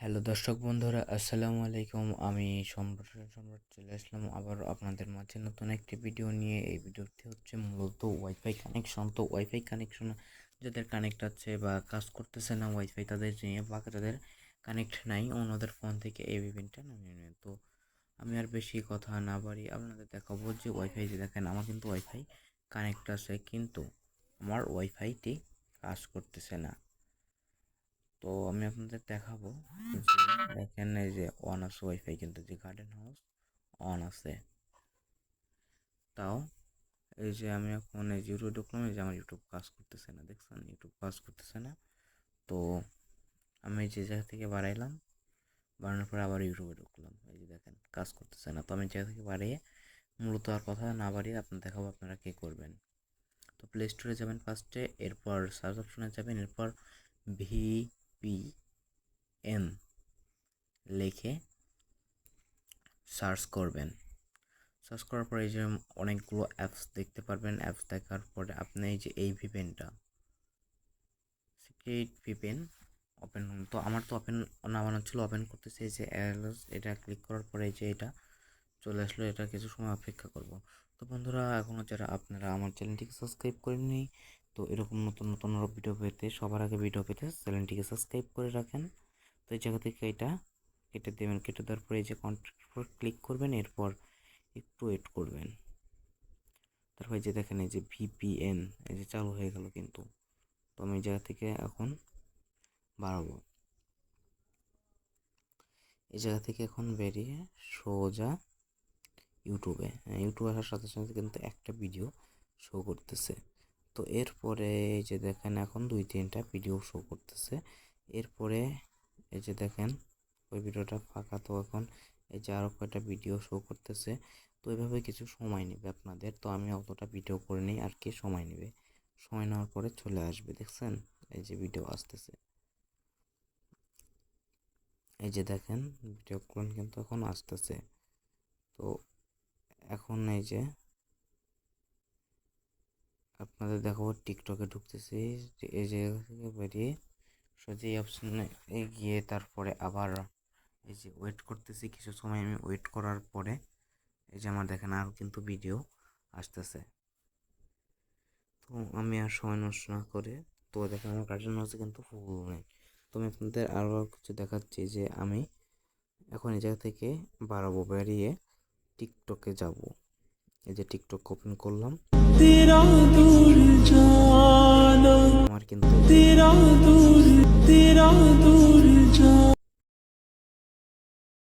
Hello দর্শক বন্ধুরা, আসসালামু আলাইকুম। আমি সম্রাট সম্রাট চলে আসলাম আবার আপনাদের মাঝে নতুন একটি ভিডিও নিয়ে। এই ভিডিওতে হচ্ছে মূলত ওয়াইফাই কানেকশন তো ওয়াইফাই কানেকশন যাদের কানেক্ট আছে বা কাজ করতেছে না ওয়াইফাই তাদের নিয়ে বা যাদের কানেক্ট নাই, অন্যদের ফোন থেকে এই ইভেন্টটা নামিয়ে নেয় তো আমি আর বেশি কথা না বাড়ি আপনাদের দেখাবো যে ওয়াইফাই যে দেখেন, আমার কিন্তু ওয়াইফাই কানেক্ট আছে, কিন্তু আমার ওয়াইফাইটি কাজ করতেছে না। তো আমি আপনাদের দেখাবো যে দেখেন এই যে অন আছে ওয়াইফাই কিন্তু যে গার্ডেন হাউস অন আছে। তাও এই যে আমি এখন এই যে ইউটিউব ঢুকলাম, এই যে আমার ইউটিউব কাজ করতেছে না, দেখছেন? ইউটিউব কাজ করতেছে না। তো আমি যে জায়গা থেকে বাড়াইলাম, বাড়ানোর পরে আবার ইউটিউবে ঢুকলাম। এই যে দেখেন, কাজ করতেছে না। তো আমি জায়গা থেকে বাড়িয়ে মূলত আর কথা না বাড়িয়ে আপনার দেখাবো আপনারা কী করবেন। তো প্লে স্টোরে যাবেন ফার্স্টে এরপর সার্চ অপশনে যাবেন, এরপর ভি পি এন লিখে সার্চ করবেন। সার্চ করার পরে এই যে অনেকগুলো অ্যাপস দেখতে পারবেন। অ্যাপস দেখার পরে আপনি এই যে এই ভিপেনটা সিক্রেট ভিপেন ওপেন তো আমার তো ওপেন নামানো ছিল ওপেন করতেছে। যে এটা ক্লিক করার পরে যে এটা চলে আসলো। এটা কিছু সময় অপেক্ষা করব। তো বন্ধুরা এখনও যারা আপনারা আমার চ্যানেলটিকে সাবস্ক্রাইব করেননি তো এরকম নতুন নতুন আরও ভিডিও পেতে, সবার আগে ভিডিও পেতে চ্যানেলটিকে সাবস্ক্রাইব করে রাখেন। তো এই জায়গা থেকে এটা কেটে দেবেন, কেটে দেওয়ার পরে এই যে কন্ট্যাক্ট উপর ক্লিক করবেন, এরপর একটু ওয়েট করবেন। তারপরে যে দেখেন, এই যে ভিপিএন এই যে চালু হয়ে গেল কিন্তু। তো আমি এই জায়গা থেকে এখন বাড়াবো। এই জায়গা থেকে এখন বেরিয়ে সোজা ইউটিউবে ইউটিউবে আসার সাথে সাথে কিন্তু একটা ভিডিও শো করতেছে। তো এরপরে এই যে দেখেন এখন দুই, তিনটা ভিডিও শো করতেছে। এরপরে এই যে দেখেন, ওই ভিডিওটা ফাঁকা তো এখন। এই যে আরও কয়েকটা ভিডিও শো করতেছে। তো এইভাবে কিছু সময় নেবে আপনাদের। তো আমি অতটা ভিডিও করে নিই, আর কি সময় নেবে? সময় নেওয়ার পরে চলে আসবে, দেখছেন? এই যে ভিডিও আসতেছে। এই যে দেখেন ভিডিওগুলো কিন্তু এখন আসতেছে। তো এখন এই যে আপনাদের দেখাবো টিকটকে ঢুকতেছি। এই জায়গা থেকে বেরিয়ে সোজা এই অপশানে গিয়ে তারপরে আবার এই যে ওয়েট করতেছি, কিছু সময় আমি ওয়েট করার পরে এই যে আমার দেখেন আরও কিন্তু ভিডিও আসতেছে। তো আমি আর সময় নষ্ট না করে, তো দেখেন আমার কার্টুন হাউসে কিন্তু ফুল নেই। তো আমি আপনাদের আরও কিছু দেখাচ্ছি যে আমি এখন এই জায়গা থেকে বাড়াবো বেরিয়ে টিকটকে যাব। এই যে টিকটক ওপেন করলাম। আমার কিন্তু